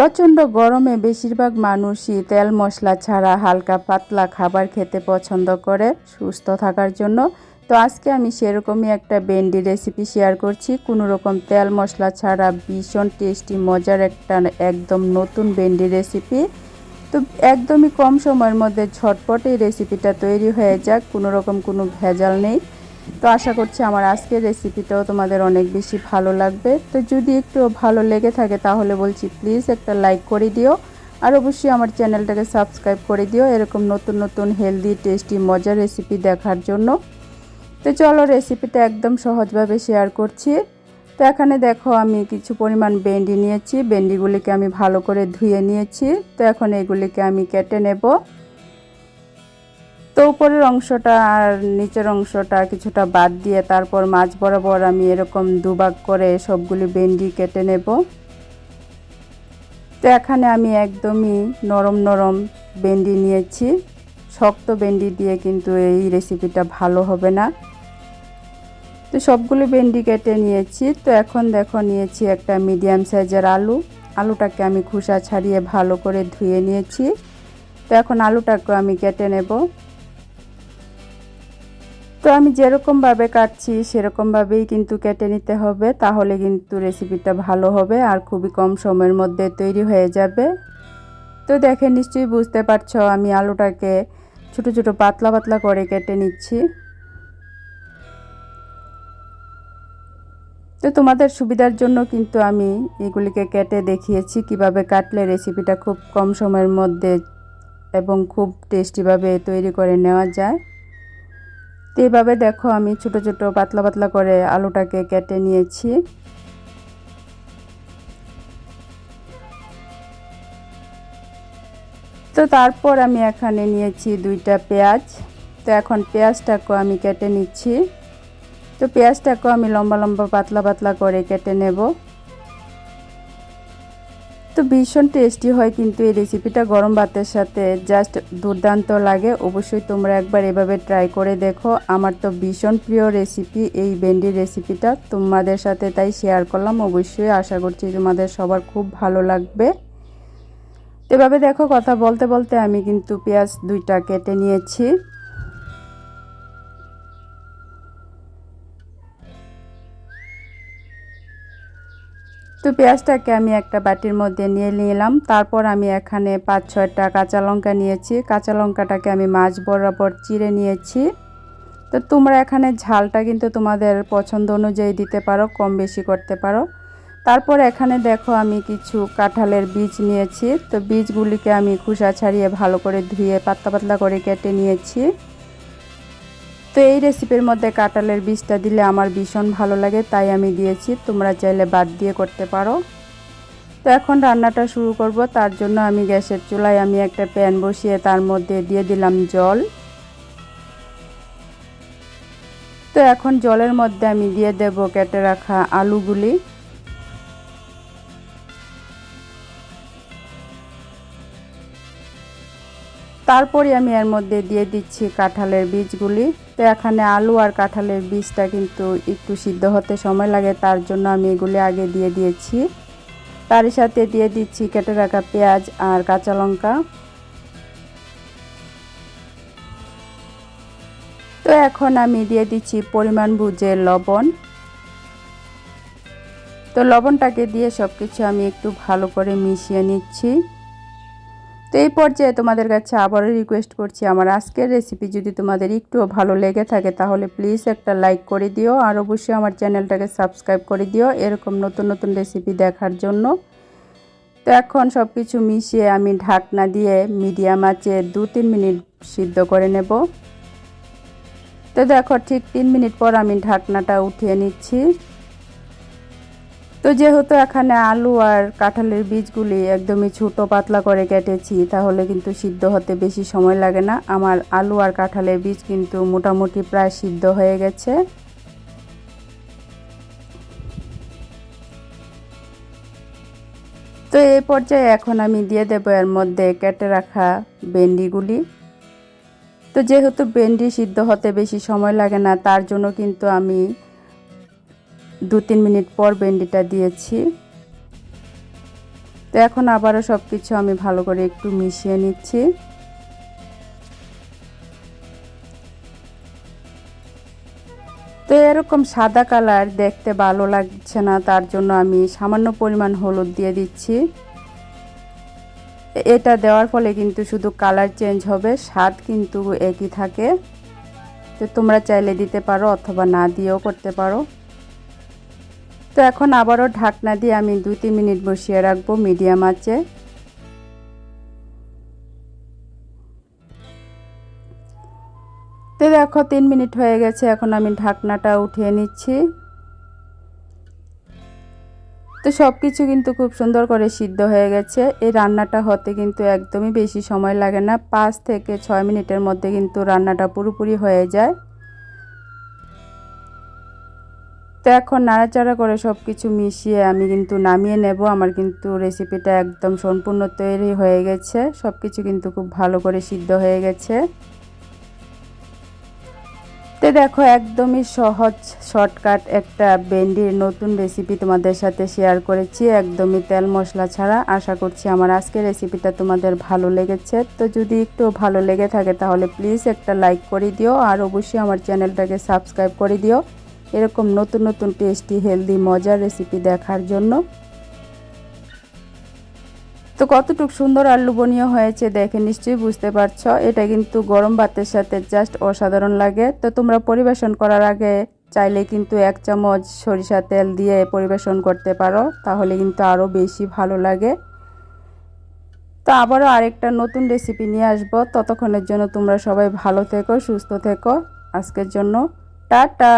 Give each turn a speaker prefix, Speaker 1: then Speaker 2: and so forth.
Speaker 1: প্রচণ্ড গরমে বেশিরভাগ মানুষই তেল মশলা ছাড়া হালকা পাতলা খাবার খেতে পছন্দ করে, সুস্থ থাকার জন্য। তো আজকে আমি সেরকমই একটা বেন্ডি রেসিপি শেয়ার করছি। কোনো রকম তেল মশলা ছাড়া ভীষণ টেস্টি মজার একটা, একদম নতুন বেন্ডি রেসিপি তো একদমই কম সময়ের মধ্যে ঝটপট এই রেসিপিটা তৈরি হয়ে যাক, কোনো রকম কোনো ভেজাল নেই। তো আশা করছি আমার আজকের রেসিপিটাও তোমাদের অনেক বেশি ভালো লাগবে। তো যদি একটু ভালো লেগে থাকে তাহলে বলছি প্লিজ একটা লাইক করে দিও। আর অবশ্যই আমার চ্যানেলটাকে সাবস্ক্রাইব করে দিও এরকম নতুন নতুন হেলদি টেস্টি মজার রেসিপি দেখার জন্য। তো চলো রেসিপিটা একদম সহজভাবে শেয়ার করছি। তো এখানে দেখো আমি কিছু পরিমাণ বেন্ডি নিয়েছি। বেন্ডিগুলিকে আমি ভালো করে ধুয়ে নিয়েছি। তো এখন এগুলিকে আমি কেটে নেব। তো উপরের অংশটা আর নিচের অংশটা কিছুটা বাদ দিয়ে তারপর মাছ বরাবর আমি এরকম দুভাগ করে সবগুলি বেন্ডি কেটে নেব। তো এখানে আমি একদমই নরম নরম বেন্ডি নিয়েছি। শক্ত বেন্ডি দিয়ে কিন্তু এই রেসিপিটা ভালো হবে না। তো সবগুলো বেন্ডি কেটে নিয়েছি। তো এখন দেখো নিয়েছি একটা মিডিয়াম সাইজের আলু। আলুটাকে আমি খোসা ছাড়িয়ে ভালো করে ধুয়ে নিয়েছি। তো এখন আলুটাকে আমি কেটে নেব। তো আমি যেরকমভাবে কাটছি, সেরকমভাবেই কিন্তু কেটে নিতে হবে। তাহলে কিন্তু রেসিপিটা ভালো হবে আর খুবই কম সময়ের মধ্যে তৈরি হয়ে যাবে। তো দেখে নিশ্চয়ই বুঝতে পারছ, আমি আলুটাকে ছোট ছোট, পাতলা পাতলা করে কেটে নিচ্ছি। তো তোমাদের সুবিধার জন্য কিন্তু আমি এগুলিকে কেটে দেখিয়েছি, কীভাবে কাটলে রেসিপিটা খুব কম সময়ের মধ্যে এবং খুব টেস্টিভাবে তৈরি করে নেওয়া যায়। তো এইভাবে দেখো আমি ছোট ছোট পাতলা পাতলা করে আলুটাকে কেটে নিয়েছি। তো তারপর আমি এখানে নিয়েছি দুইটা পেঁয়াজ। তো এখন পেঁয়াজটাকেও আমি কেটে নিচ্ছি। তো পেঁয়াজটাকেও আমি লম্বা লম্বা পাতলা পাতলা করে কেটে নেব। তো ভীষণ টেস্টি হয় কিন্তু এই রেসিপিটা গরম ভাতের সাথে জাস্ট দুর্দান্ত লাগে। অবশ্যই তোমরা একবার এভাবে ট্রাই করে দেখো। আমার তো ভীষণ প্রিয় রেসিপি এই ভেন্ডির রেসিপিটা তোমাদের সাথে তাই শেয়ার করলাম। অবশ্যই আশা করছি তোমাদের সবার খুব ভালো লাগবে। এভাবে দেখো কথা বলতে বলতে আমি কিন্তু পেঁয়াজ দুইটা কেটে নিয়েছি। তো পেঁয়াজটাকে আমি একটা বাটির মধ্যে নিয়ে নিলাম। তারপর আমি এখানে পাঁচ ছয়টা কাঁচা লঙ্কা নিয়েছি। কাঁচা লঙ্কাটাকে আমি মাছ বরাবর চিড়ে নিয়েছি। তো তোমরা এখানে ঝালটা কিন্তু তোমাদের পছন্দ অনুযায়ী দিতে পারো, কম বেশি করতে পারো। তারপর এখানে দেখো আমি কিছু কাঁঠালের বীজ নিয়েছি। তো বীজগুলিকে আমি খোসা ছাড়িয়ে ভালো করে ধুয়ে পাতলা পাতলা করে কেটে নিয়েছি। তো এই রেসিপির মধ্যে কাঁঠালের বীজটা দিলে আমার ভীষণ ভালো লাগে, তাই আমি দিয়েছি। তোমরা চাইলে বাদ দিয়ে করতে পারো। তো এখন রান্নাটা শুরু করব। তার জন্য আমি গ্যাসের চুলায় আমি একটা প্যান বসিয়ে তার মধ্যে দিয়ে দিলাম জল। তো এখন জলের মধ্যে আমি দিয়ে দেব কেটে রাখা আলুগুলি। তারপরে আমি এর মধ্যে দিয়ে দিচ্ছি কাঁঠালের বীজগুলি। তো এখানে আলু আর কাঁঠালের বীজটা কিন্তু একটু সিদ্ধ হতে সময় লাগে, তার জন্য আমি এগুলি আগে দিয়ে দিয়েছি। তার সাথে দিয়ে দিচ্ছি কেটে রাখা পেঁয়াজ আর কাঁচা লঙ্কা। তো এখন আমি দিয়ে দিচ্ছি পরিমাণ বুঝে লবণ। তো লবণটাকে দিয়ে সব কিছু আমি একটু ভালো করে মিশিয়ে নিচ্ছি। তো এই পর্যায়ে তোমাদের কাছে আবারও রিকোয়েস্ট করছি, আমার আজকের রেসিপি যদি তোমাদের একটুও ভালো লেগে থাকে তাহলে প্লিজ একটা লাইক করে দিও আর অবশ্যই আমার চ্যানেলটাকে সাবস্ক্রাইব করে দিও এরকম নতুন নতুন রেসিপি দেখার জন্য। তো এখন সব কিছু মিশিয়ে আমি ঢাকনা দিয়ে মিডিয়াম আঁচে দু তিন মিনিট সিদ্ধ করে নেব। তো দেখো ঠিক তিন মিনিট পর আমি ঢাকনাটা উঠিয়ে নিচ্ছি। তো যেহেতু এখানে আলু আর কাঁঠালের বীজগুলি একদমই ছোটো, পাতলা করে কেটেছি, তাহলে কিন্তু সিদ্ধ হতে বেশি সময় লাগে না। আমার আলু আর কাঁঠালের বীজ কিন্তু মোটামুটি প্রায় সিদ্ধ হয়ে গেছে। তো এই পর্যায়ে এখন আমি দিয়ে দেব এর মধ্যে কেটে রাখা ভেন্ডিগুলি। তো যেহেতু ভেন্ডি সিদ্ধ হতে বেশি সময় লাগে না, তার জন্য কিন্তু আমি দু তিন মিনিট পর ভেন্ডিটা দিয়েছি। তো এখন আবারও সব কিছু আমি ভালো করে একটু মিশিয়ে নিচ্ছি। তো এরকম সাদা কালার দেখতে ভালো লাগছে না, তার জন্য আমি সামান্য পরিমাণ হলুদ দিয়ে দিচ্ছি। এটা দেওয়ার ফলে কিন্তু শুধু কালার চেঞ্জ হবে, স্বাদ কিন্তু একই থাকে। তো তোমরা চাইলে দিতে পারো অথবা না দিয়েও করতে পারো। তো এখন আবারও ঢাকনা দিয়ে আমি দুই তিন মিনিট বসিয়ে রাখব মিডিয়াম আঁচে। তো দেখো, তিন মিনিট হয়ে গেছে, এখন আমি ঢাকনাটা উঠিয়ে নিচ্ছি। তো সব কিছু কিন্তু খুব সুন্দর করে সিদ্ধ হয়ে গেছে। এই রান্নাটা হতে কিন্তু একদমই বেশি সময় লাগে না। পাঁচ থেকে ছয় মিনিটের মধ্যে কিন্তু রান্নাটা পুরোপুরি হয়ে যায়। তো এখন নাড়াচাড়া করে সব কিছু মিশিয়ে আমি কিন্তু নামিয়ে নেব। আমার কিন্তু রেসিপিটা একদম সম্পূর্ণ তৈরি হয়ে গেছে। সব কিছু কিন্তু খুব ভালো করে সিদ্ধ হয়ে গেছে। তো দেখো, একদমই সহজ শর্টকাট একটা বেন্ডির নতুন রেসিপি তোমাদের সাথে শেয়ার করেছি। একদমই তেল মশলা ছাড়া। আশা করছি আমার আজকের রেসিপিটা তোমাদের ভালো লেগেছে। তো যদি একটু ভালো লেগে থাকে তাহলে প্লিজ একটা লাইক করে দিও। আর অবশ্যই আমার চ্যানেলটাকে সাবস্ক্রাইব করে দিও। এরকম নতুন নতুন টেস্টি হেলদি মজার রেসিপি দেখার জন্য। তো কতটুকু সুন্দর আর লোভনীয় হয়েছে দেখে নিশ্চয়ই বুঝতে পারছ। এটা কিন্তু গরম ভাতের সাথে জাস্ট অসাধারণ লাগে। তো তোমরা পরিবেশন করার আগে চাইলে কিন্তু এক চামচ সরিষা তেল দিয়ে পরিবেশন করতে পারো। তাহলে কিন্তু আরও বেশি ভালো লাগে। তো আবারও আরেকটা নতুন রেসিপি নিয়ে আসব। ততক্ষণের জন্য তোমরা সবাই ভালো থেকো, সুস্থ থেকো। আজকের জন্য টাটা।